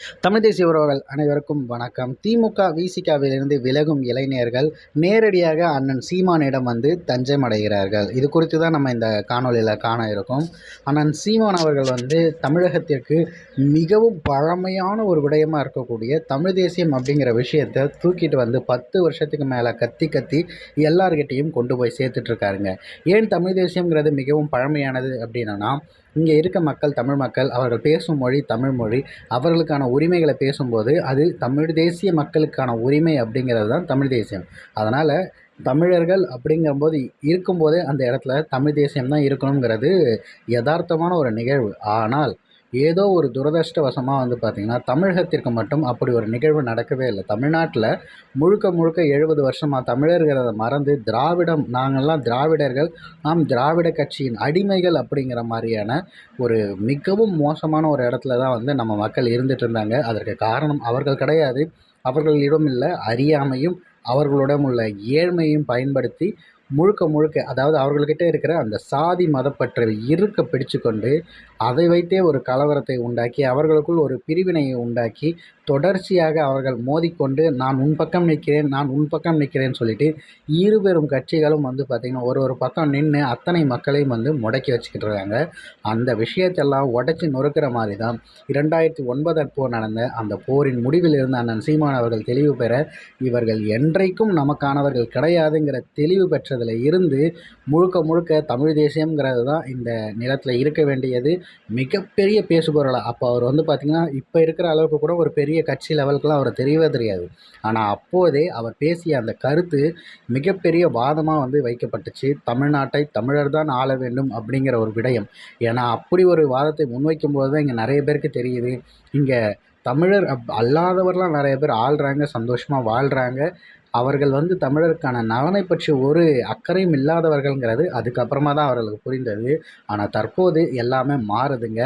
தமிழ் தேசிய உறவுகள் அனைவருக்கும் வணக்கம். திமுக விசிகாவிலிருந்து விலகும் இளைஞர்கள் நேரடியாக அண்ணன் சீமானிடம் வந்து தஞ்சம் அடைகிறார்கள். இது குறித்து தான் நம்ம இந்த காணொலியில் காண இருக்கோம். அண்ணன் சீமான் அவர்கள் வந்து தமிழகத்திற்கு மிகவும் பழமையான ஒரு விடயமாக இருக்கக்கூடிய தமிழ் தேசியம் அப்படிங்கிற விஷயத்தை தூக்கிட்டு வந்து பத்து வருஷத்துக்கு மேலே கத்தி கத்தி எல்லார்கிட்டையும் கொண்டு போய் சேர்த்துட்ருக்காருங்க ஏன் தமிழ் தேசியங்கிறது மிகவும் பழமையானது அப்படின்னா இங்கே இருக்க மக்கள் தமிழ் மக்கள் அவர்கள் பேசும் மொழி தமிழ் மொழி. அவர்களுக்கான உரிமைகளை பேசும்போது அது தமிழ் தேசிய மக்களுக்கான உரிமை அப்படிங்கிறது தான் தமிழ் தேசியம். அதனால் தமிழர்கள் அப்படிங்கும்போது இருக்கும்போதே அந்த இடத்துல தமிழ் தேசியம் தான் இருக்கணுங்கிறது யதார்த்தமான ஒரு நிகழ்வு. ஆனால் ஏதோ ஒரு துரதிர்ஷ்டவசமாக வந்து பார்த்திங்கன்னா தமிழகத்திற்கு மட்டும் அப்படி ஒரு நிகழ்வு நடக்கவே இல்லை. தமிழ்நாட்டில் முழுக்க முழுக்க எழுபது வருஷமாக தமிழர்கிறத மறந்து திராவிடம் நாங்கள்லாம் திராவிடர்கள் நாம் திராவிட கட்சியின் அடிமைகள் அப்படிங்கிற மாதிரியான ஒரு மிகவும் மோசமான ஒரு இடத்துல தான் வந்து நம்ம மக்கள் இருந்துகிட்டு இருந்தாங்க. அதற்கு காரணம் அவர்கள் கிடையாது. அவர்களிடம் இல்லை அறியாமையும் அவர்களிடம் உள்ள ஏழ்மையும் பயன்படுத்தி முழுக்க முழுக்க அதாவது அவர்கள்கிட்ட இருக்கிற அந்த சாதி மதப்பற்றை இருக்க பிடிச்சு கொண்டு அதை வைத்தே ஒரு கலவரத்தை உண்டாக்கி அவர்களுக்குள் ஒரு பிரிவினையை உண்டாக்கி தொடர்ச்சியாக அவர்கள் மோதிக்கொண்டு நான் உன் பக்கம் நிற்கிறேன் நான் உன் பக்கம் நிற்கிறேன்னு சொல்லிட்டு இருபெரும் கட்சிகளும் வந்து பார்த்திங்கன்னா ஒரு ஒரு பக்கம் நின்று அத்தனை மக்களையும் வந்து முடக்கி வச்சுக்கிட்டு இருக்காங்க. அந்த விஷயத்தெல்லாம் உடச்சி நொறுக்கிற மாதிரி தான் இரண்டாயிரத்தி ஒன்பது அப்போ நடந்த அந்த போரின் முடிவில் இருந்த அண்ணன் சீமான் அவர்கள் தெளிவு பெற இவர்கள் என்றைக்கும் நமக்கானவர்கள் கிடையாதுங்கிற தெளிவு பெற்றதில் இருந்து முழுக்க முழுக்க தமிழ் தேசியங்கிறது தான் இந்த நிலத்தில் இருக்க வேண்டியது. மிகப்பெரிய பேசுபொருளாக அப்போ அவர் வந்து பார்த்திங்கன்னா இப்போ இருக்கிற அளவுக்கு கூட ஒரு பெரிய கட்சி லெவலுக்குலாம் அவர் தெரியவே தெரியாது. ஆனால் அப்போதே அவர் பேசிய அந்த கருத்து மிகப்பெரிய வாதமாக வந்து வைக்கப்பட்டுச்சு. தமிழ்நாட்டை தமிழர் தான் ஆள வேண்டும் அப்படிங்கிற ஒரு விடயம். ஏன்னா அப்படி ஒரு வாதத்தை முன்வைக்கும் போது தான் இங்கே நிறைய பேருக்கு தெரியுது. இங்கே தமிழர் அப் அல்லாதவர்லாம் நிறைய பேர் ஆள்றாங்க சந்தோஷமாக வாழ்கிறாங்க அவர்கள் வந்து தமிழருக்கான நலனை பற்றி ஒரு அக்கறையும் இல்லாதவர்கள்ங்கிறது அதுக்கப்புறமா தான் அவர்களுக்கு புரிந்தது. ஆனால் தற்போது எல்லாமே மாறுதுங்க.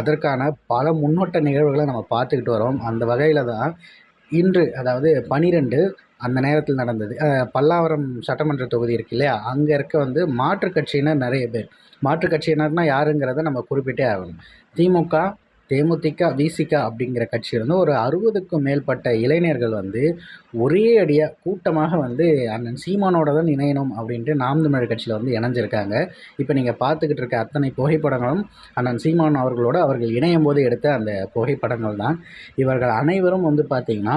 அதற்கான பல முன்னோட்ட நிகழ்வுகளை நம்ம பார்த்துக்கிட்டு வரோம். அந்த வகையில் தான் இன்று அதாவது பனிரெண்டு அந்த நேரத்தில் நடந்தது. பல்லாவரம் சட்டமன்ற தொகுதி இருக்கு இல்லையா? அங்கே இருக்க வந்து மாற்றுக் கட்சியினர் நிறைய பேர். மாற்றுக் கட்சியினர்னால் யாருங்கிறத நம்ம குறிப்பிட்டே ஆகணும். திமுக தேமுதிக விசிக அப்படிங்கிற கட்சியிலிருந்து ஒரு அறுபதுக்கும் மேற்பட்ட இளைஞர்கள் வந்து ஒரே அடியாக கூட்டமாக வந்து அண்ணன் சீமானோட தான் இணையணும் அப்படின்ட்டு நாம் தமிழர் கட்சியில் வந்து இணைஞ்சிருக்காங்க. இப்போ நீங்கள் பார்த்துக்கிட்டு இருக்க அத்தனை புகைப்படங்களும் அண்ணன் சீமான் அவர்களோடு அவர்கள் இணையும் போது எடுத்த அந்த புகைப்படங்கள் தான். இவர்கள் அனைவரும் வந்து பார்த்திங்கன்னா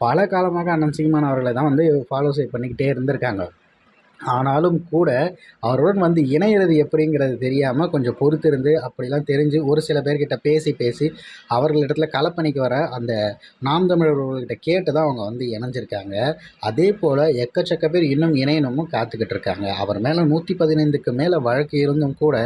பல காலமாக அண்ணன் சீமான் அவர்களை தான் வந்து ஃபாலோ பண்ணிக்கிட்டே இருந்திருக்காங்க. ஆனாலும் கூட அவருடன் வந்து இணையிறது எப்படிங்கிறது தெரியாமல் கொஞ்சம் பொறுத்திருந்து அப்படிலாம் தெரிஞ்சு ஒரு சில பேர்கிட்ட பேசி பேசி அவர்களிடத்தில் கலப்பணிக்கு வர அந்த நாம் தமிழர்கள்கிட்ட கேட்டு தான் அவங்க வந்து இணைஞ்சிருக்காங்க. அதே போல் எக்கச்சக்க பேர் இன்னும் இணையணும்னு காத்துக்கிட்டு இருக்காங்க. அவர் மேலே நூற்றி பதினைந்துக்கு மேலே வழக்கு இருந்தும் கூட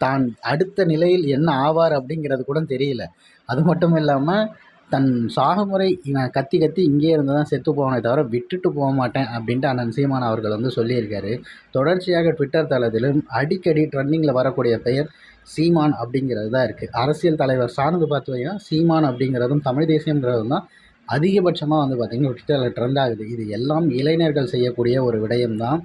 தான் அடுத்த நிலையில் என்ன ஆவார் அப்படிங்கிறது கூட தெரியல. அது மட்டும் இல்லாமல் தன் சாகுமுறை இவன் கத்தி கத்தி இங்கேயே இருந்து தான் செத்து போவனே தவிர விட்டுட்டு போக மாட்டேன் அப்படின்ட்டு அண்ணன் சீமான் அவர்கள் வந்து சொல்லியிருக்காரு. தொடர்ச்சியாக ட்விட்டர் தளத்திலும் அடிக்கடி ட்ரெண்டிங்கில் வரக்கூடிய பெயர் சீமான் அப்படிங்கிறது தான் இருக்குது அரசியல் தலைவர் சார்ந்து பார்த்தீங்கன்னா சீமான் அப்படிங்கிறதும் தமிழ் தேசியங்கிறதும் தான் அதிகபட்சமாக வந்து பார்த்திங்கன்னா ட்விட்டரில் ட்ரெண்ட் ஆகுது. இது எல்லாம் இளைஞர்கள் செய்யக்கூடிய ஒரு விடயம்தான்.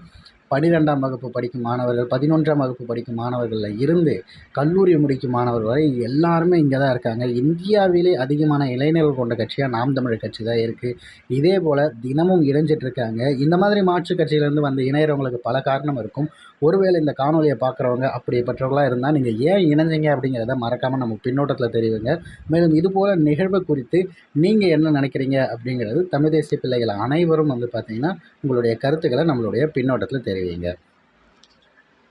பன்னிரெண்டாம் வகுப்பு படிக்கும் மாணவர்கள் பதினொன்றாம் வகுப்பு படிக்கும் மாணவர்களில் இருந்து கல்லூரி முடிக்கும் மாணவர்கள் வரை எல்லாருமே இங்கே தான் இருக்காங்க. இந்தியாவிலே அதிகமான இளைஞர்கள் கொண்ட கட்சியாக நாம் தமிழர் கட்சி தான் இருக்குது இதே போல் தினமும் இணைஞ்சிட்டு இருக்காங்க. இந்த மாதிரி மாற்றுக் கட்சியிலேருந்து வந்து இணையறவங்களுக்கு பல காரணம் இருக்கும். ஒருவேளை இந்த காணொலியை பார்க்குறவங்க அப்படிப்பட்டவர்களாக இருந்தால் நீங்கள் ஏன் இணைஞ்சிங்க அப்படிங்கிறத மறக்காமல் நம்ம பின்னோட்டத்தில் தெரிவிங்க. மேலும் இது போல் நிகழ்வு குறித்து நீங்கள் என்ன நினைக்கிறீங்க அப்படிங்கிறது தமிழ் தேசிய பிள்ளைகள் அனைவரும் வந்து பார்த்திங்கன்னா உங்களுடைய கருத்துக்களை நம்மளுடைய பின்னோட்டத்தில் தெரிவிங்க. 应该